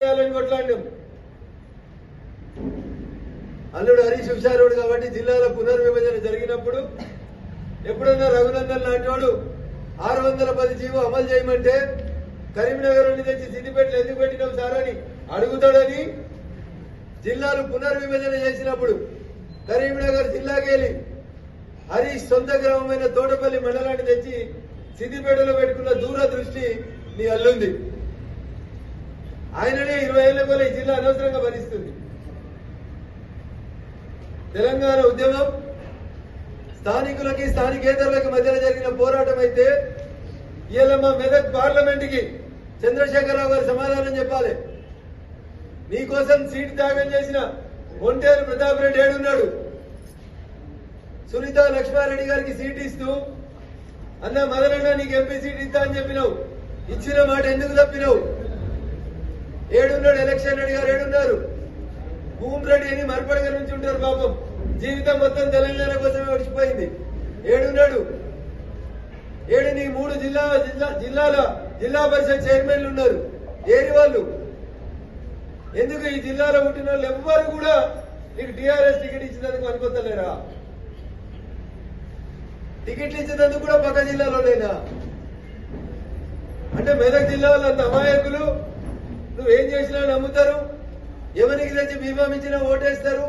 చేయాలని కొట్లాడినాం. అల్లుడు హరీష్ హుషారుడు కాబట్టి జిల్లాల పునర్విభజన జరిగినప్పుడు ఎప్పుడన్నా రఘునందన్ లాంటివాడు ఆరు వందల పది జీవో అమలు చేయమంటే కరీంనగర్ నుండి తెచ్చి సిద్దిపేటలు ఎందుకు పెట్టినాం సార్ అని అడుగుతాడని జిల్లాలు పునర్విభజన చేసినప్పుడు కరీంనగర్ జిల్లాకెళ్ళి హరీష్ సొంత గ్రామమైన తోటపల్లి మండలాన్ని తెచ్చి సిద్దిపేటలో పెట్టుకున్న దూరదృష్టి నీ అల్లుంది. ఆయననే ఇరవై ఏళ్ళ కూడా ఈ జిల్లా అనవసరంగా భరిస్తుంది. తెలంగాణ ఉద్యమం స్థానికులకి స్థానికేతరులకి మధ్యలో జరిగిన పోరాటం అయితే ఇలా మా మెదక్ పార్లమెంట్కి చంద్రశేఖరరావు గారు సమాధానం చెప్పాలి. నీకోసం సీట్ త్యాగం చేసిన ఒంటేరు ప్రతాప్ రెడ్డి ఏడున్నాడు. సునీత లక్ష్మారెడ్డి గారికి సీట్ ఇస్తూ అన్న మదనన్న నీకు ఎంపీ సీట్ ఇస్తా అని చెప్పినావు. ఇచ్చిన మాట ఎందుకు తప్పినావు? ఏడున్నాడు ఎలక్షన్ రెడ్డి గారు ఏడున్నారు. భూమిరెడ్డి అని మరపడగా నుంచి ఉంటారు పాపం. జీవితం మొత్తం తెలంగాణ కోసమే వచ్చిపోయింది ఏడున్నాడు. ఏడు నీ మూడు జిల్లా జిల్లా జిల్లాల జిల్లా పరిషత్ చైర్మన్లు ఉన్నారు. ఏరి వాళ్ళు. ఎందుకు ఈ జిల్లాలో పుట్టిన వాళ్ళు ఎవ్వరు కూడా నీకు టీఆర్ఎస్ టికెట్ ఇచ్చినందుకు అనుకోతలేరా టికెట్లు ఇచ్చినందుకు కూడా పక్క జిల్లాలోనేనా? అంటే మెదక్ జిల్లా వాళ్ళంత అమాయకులు నువ్వేం చేసినా నమ్ముతారు? ఎవరికి తెచ్చి బీమా ఇచ్చినా ఓటేస్తారు?